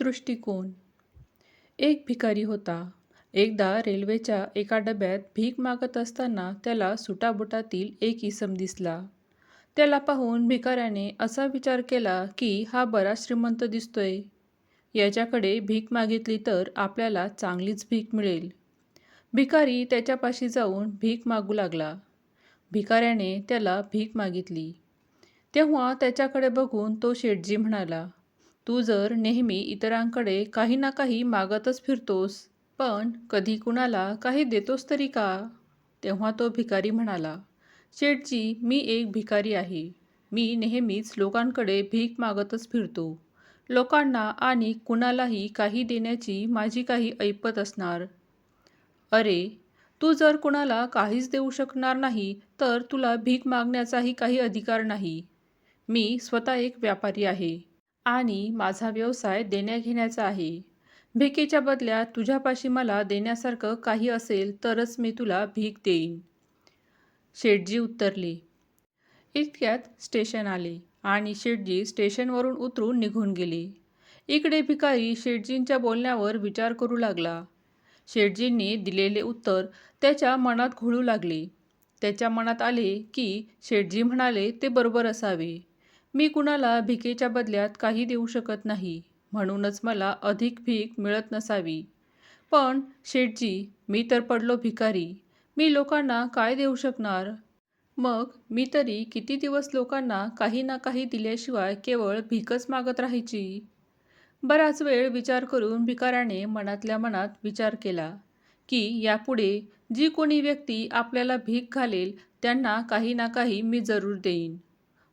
दृष्टिकोन. एक भिकारी होता. एकदा रेल्वेच्या एका डब्यात भीक मागत असताना त्याला सुटाबुटातील एक इसम दिसला. त्याला पाहून भिकाऱ्याने असा विचार केला की हा बराच श्रीमंत दिसतोय. याच्याकडे भीक मागितली तर आपल्याला चांगलीच भीक मिळेल. भिकारी त्याच्यापाशी जाऊन भीक मागू लागला. भिकाऱ्याने त्याला भीक मागितली. तेव्हा त्याच्याकडे बघून तो शेटजी म्हणाला तू जर नेहमी इतरांकडे काही ना काही मागतच फिरतोस पण कधी कुणाला काही देतोस तरी का? तेव्हा तो भिकारी म्हणाला शेठजी मी एक भिकारी आहे. मी नेहमीच लोकांकडे भीक मागतच फिरतो. लोकांना आणि कुणालाही काही देण्याची माझी काही ऐपत असणार. अरे तू जर कुणाला काहीच देऊ शकणार नाही तर तुला भीक मागण्याचाही काही अधिकार नाही. मी स्वतः एक व्यापारी आहे. आणि माझा व्यवसाय देण्याघेण्याचा आहे. भिकेच्या बदल्यात तुझ्यापाशी मला देण्यासारखं काही असेल तरच मी तुला भीक देईन. शेठजी उत्तरले. इतक्यात स्टेशन आले आणि शेठजी स्टेशनवरून उतरून निघून गेले. इकडे भिकारी शेठजींच्या बोलण्यावर विचार करू लागला. शेठजींनी दिलेले उत्तर त्याच्या मनात घोळू लागले. त्याच्या मनात आले की शेठजी म्हणाले ते बरोबर असावे. मी कुणाला भिकेच्या बदल्यात काही देऊ शकत नाही म्हणूनच मला अधिक भीक मिळत नसावी. पण शेठजी मी तर पडलो भिकारी मी लोकांना काय देऊ शकणार? मग मी तरी किती दिवस लोकांना काही ना काही दिल्याशिवाय केवळ भीकच मागत राहायची? बराच वेळ विचार करून भिकाऱ्याने मनातल्या मनात विचार केला की यापुढे जी कोणी व्यक्ती आपल्याला भीक घालेल त्यांना काही ना काही मी जरूर देईन.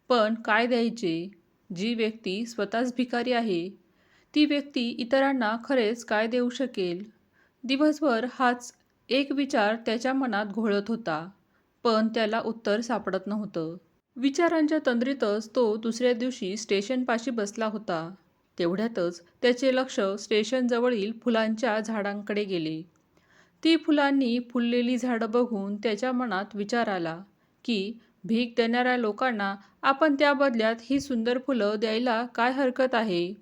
पण काय द्यायचे? जी व्यक्ती स्वतःच भिकारी आहे ती व्यक्ती इतरांना खरेच काय देऊ शकेल? दिवसभर हाच एक विचार त्याच्या मनात घोळत होता पण त्याला उत्तर सापडत नव्हतं. विचारांच्या तंद्रीतच तो दुसऱ्या दिवशी स्टेशनपाशी बसला होता. तेवढ्यातच त्याचे लक्ष स्टेशनजवळील फुलांच्या झाडांकडे गेले. ती फुलांनी फुललेली झाडं बघून त्याच्या मनात विचार आला की भीक देणाऱ्या लोकांना आपण त्या बदल्यात ही सुंदर फुलं द्यायला काय हरकत आहे?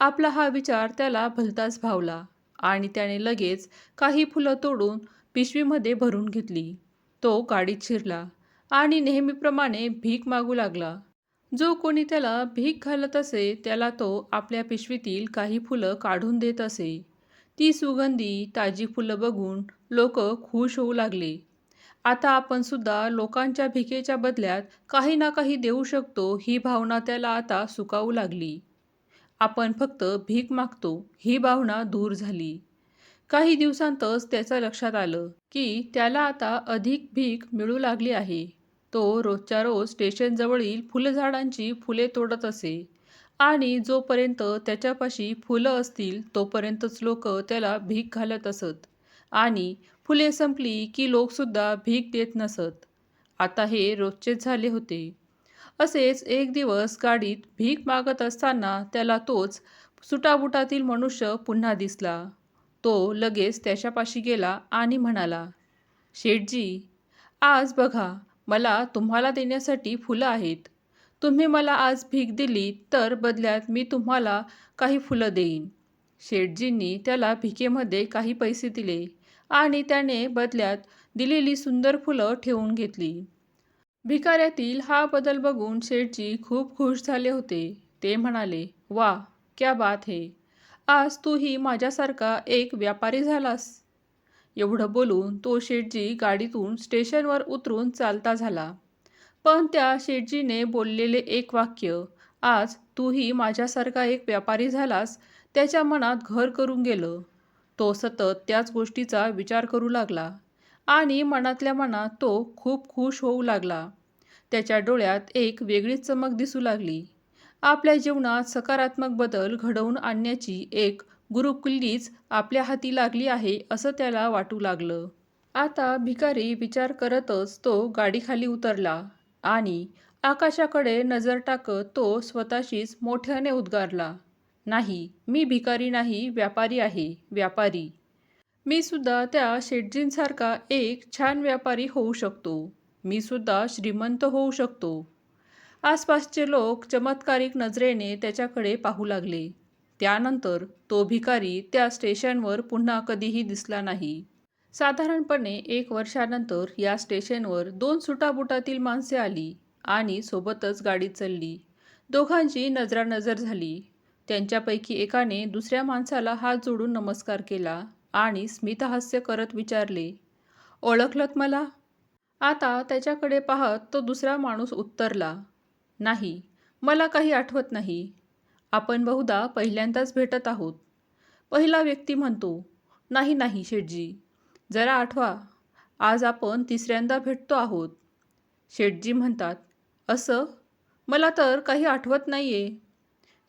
आपला हा विचार त्याला भलताच भावला आणि त्याने लगेच काही फुलं तोडून पिशवीमध्ये भरून घेतली. तो गाडीत शिरला आणि नेहमीप्रमाणे भीक मागू लागला. जो कोणी त्याला भीक घालत असे त्याला तो आपल्या पिशवीतील काही फुलं काढून देत असे. ती सुगंधी ताजी फुलं बघून लोक खुश होऊ लागले. आता आपण सुद्धा लोकांच्या भिकेच्या बदल्यात काही ना काही देऊ शकतो ही भावना त्याला आता सुकावू लागली. आपण फक्त भीक मागतो ही भावना दूर झाली. काही दिवसांतच त्याच्या लक्षात आलं की त्याला आता अधिक भीक मिळू लागली आहे. तो रोजच्या रोज स्टेशनजवळील फुलझाडांची फुले तोडत असे आणि जोपर्यंत त्याच्यापाशी फुलं असतील तोपर्यंतच लोक त्याला भीक घालत असत. आणि फुले संपली की लोकसुद्धा भीक देत नसत. आता हे रोजचेच झाले होते. असेच एक दिवस गाडीत भीक मागत असताना त्याला तोच सुटाबुटातील मनुष्य पुन्हा दिसला. तो लगेच त्याच्यापाशी गेला आणि म्हणाला शेठजी आज बघा मला तुम्हाला देण्यासाठी फुलं आहेत. तुम्ही मला आज भीक दिली तर बदल्यात मी तुम्हाला काही फुलं देईन. शेठजींनी त्याला भिकेमध्ये काही पैसे दिले आणि त्याने बदल्यात दिलेली सुंदर फुलं ठेवून घेतली. भिकाऱ्यातील हा बदल बघून शेठजी खूप खुश झाले होते. ते म्हणाले वा क्या बात है. आज तूही माझ्यासारखा एक व्यापारी झालास. एवढं बोलून तो शेठजी गाडीतून स्टेशनवर उतरून चालता झाला. पण त्या शेठजीने बोललेले एक वाक्य आज तूही माझ्यासारखा एक व्यापारी झालास त्याच्या मनात घर करून गेलं. तो सतत त्याच गोष्टीचा विचार करू लागला आणि मनातल्या मनात तो खूप खुश होऊ लागला. त्याच्या डोळ्यात एक वेगळीच चमक दिसू लागली. आपल्या जीवनात सकारात्मक बदल घडवून आणण्याची एक गुरुकुल्लीच आपल्या हाती लागली आहे असं त्याला वाटू लागलं. आता भिकारी विचार करतच तो गाडीखाली उतरला आणि आकाशाकडे नजर टाकत तो स्वतःशीच मोठ्याने उद्गारला. नाही मी भिकारी नाही व्यापारी आहे व्यापारी. मी सुद्धा त्या शेटजींसारखा एक छान व्यापारी होऊ शकतो. मी सुद्धा श्रीमंत होऊ शकतो. आसपासचे लोक चमत्कारिक नजरेने त्याच्याकडे पाहू लागले. त्यानंतर तो भिकारी त्या स्टेशनवर पुन्हा कधीही दिसला नाही. साधारणपणे एक वर्षानंतर या स्टेशनवर दोन सुटाबुटातील माणसे आली आणि सोबतच गाडी चालली. दोघांची नजरानजर झाली. त्यांच्यापैकी एकाने दुसऱ्या माणसाला हात जोडून नमस्कार केला आणि स्मितहास्य करत विचारले ओळखलत मला? आता त्याच्याकडे पाहत तो दुसरा माणूस उत्तरला नाही मला काही आठवत नाही. आपण बहुधा पहिल्यांदाच भेटत आहोत. पहिला व्यक्ती म्हणतो नाही नाही शेटजी जरा आठवा. आज आपण तिसऱ्यांदा भेटतो आहोत. शेटजी म्हणतात असं? मला तर काही आठवत नाही आहे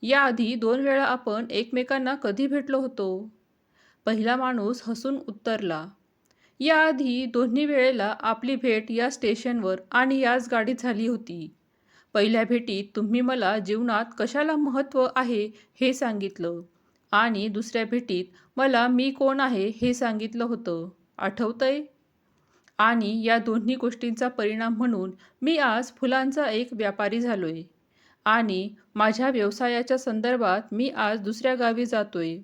याआधी दोन वेळा आपण एकमेकांना कधी भेटलो होतो? पहिला माणूस हसून उत्तरला याआधी दोन्ही वेळेला आपली भेट या स्टेशनवर आणि याच गाडीत झाली होती. पहिल्या भेटीत तुम्ही मला जीवनात कशाला महत्त्व आहे हे सांगितलं आणि दुसऱ्या भेटीत मला मी कोण आहे हे सांगितलं होतं. आठवतंय? आणि या दोन्ही गोष्टींचा परिणाम म्हणून मी आज फुलांचा एक व्यापारी झालोय. आणि माझ्या व्यवसायाच्या संदर्भात मी आज दुसऱ्या गावी जातोय.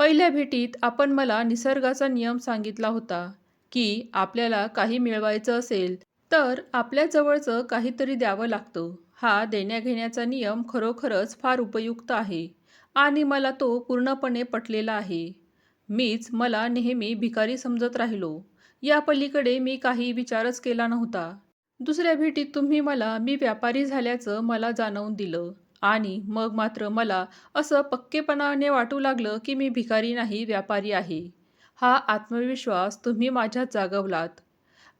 पहिल्या भेटीत आपण मला निसर्गाचा नियम सांगितला होता की आपल्याला काही मिळवायचं असेल तर आपल्या जवळचं काहीतरी द्यावं लागतं. हा देण्याघेण्याचा नियम खरोखरच फार उपयुक्त आहे आणि मला तो पूर्णपणे पटलेला आहे. मीच मला नेहमी भिकारी समजत राहिलो. या पलीकडे मी काही विचारच केला नव्हता. दुसऱ्या भेटीत तुम्ही मला मी व्यापारी झाल्याचं मला जाणवून दिलं. आणि मग मात्र मला असं पक्केपणाने वाटू लागलं की मी भिकारी नाही व्यापारी आहे. हा आत्मविश्वास तुम्ही माझ्यात जागवलात.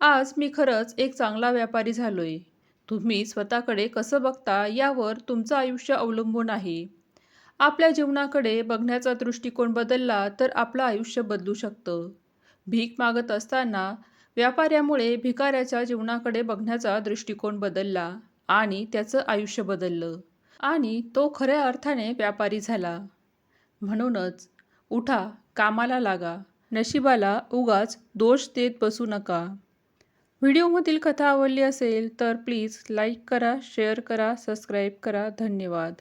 आज मी खरंच एक चांगला व्यापारी झालोय. तुम्ही स्वतःकडे कसं बघता यावर तुमचं आयुष्य अवलंबून आहे. आपल्या जीवनाकडे बघण्याचा दृष्टिकोन बदलला तर आपलं आयुष्य बदलू शकतं. भीक मागत असताना व्यापाऱ्यामुळे भिकाऱ्याच्या जीवनाकडे बघण्याचा दृष्टिकोन बदलला आणि त्याचं आयुष्य बदललं आणि तो खऱ्या अर्थाने व्यापारी झाला. म्हणूनच उठा कामाला लागा नशिबाला उगाच दोष देत बसू नका. व्हिडिओमधील कथा आवडली असेल तर प्लीज लाईक करा शेअर करा सबस्क्राईब करा. धन्यवाद.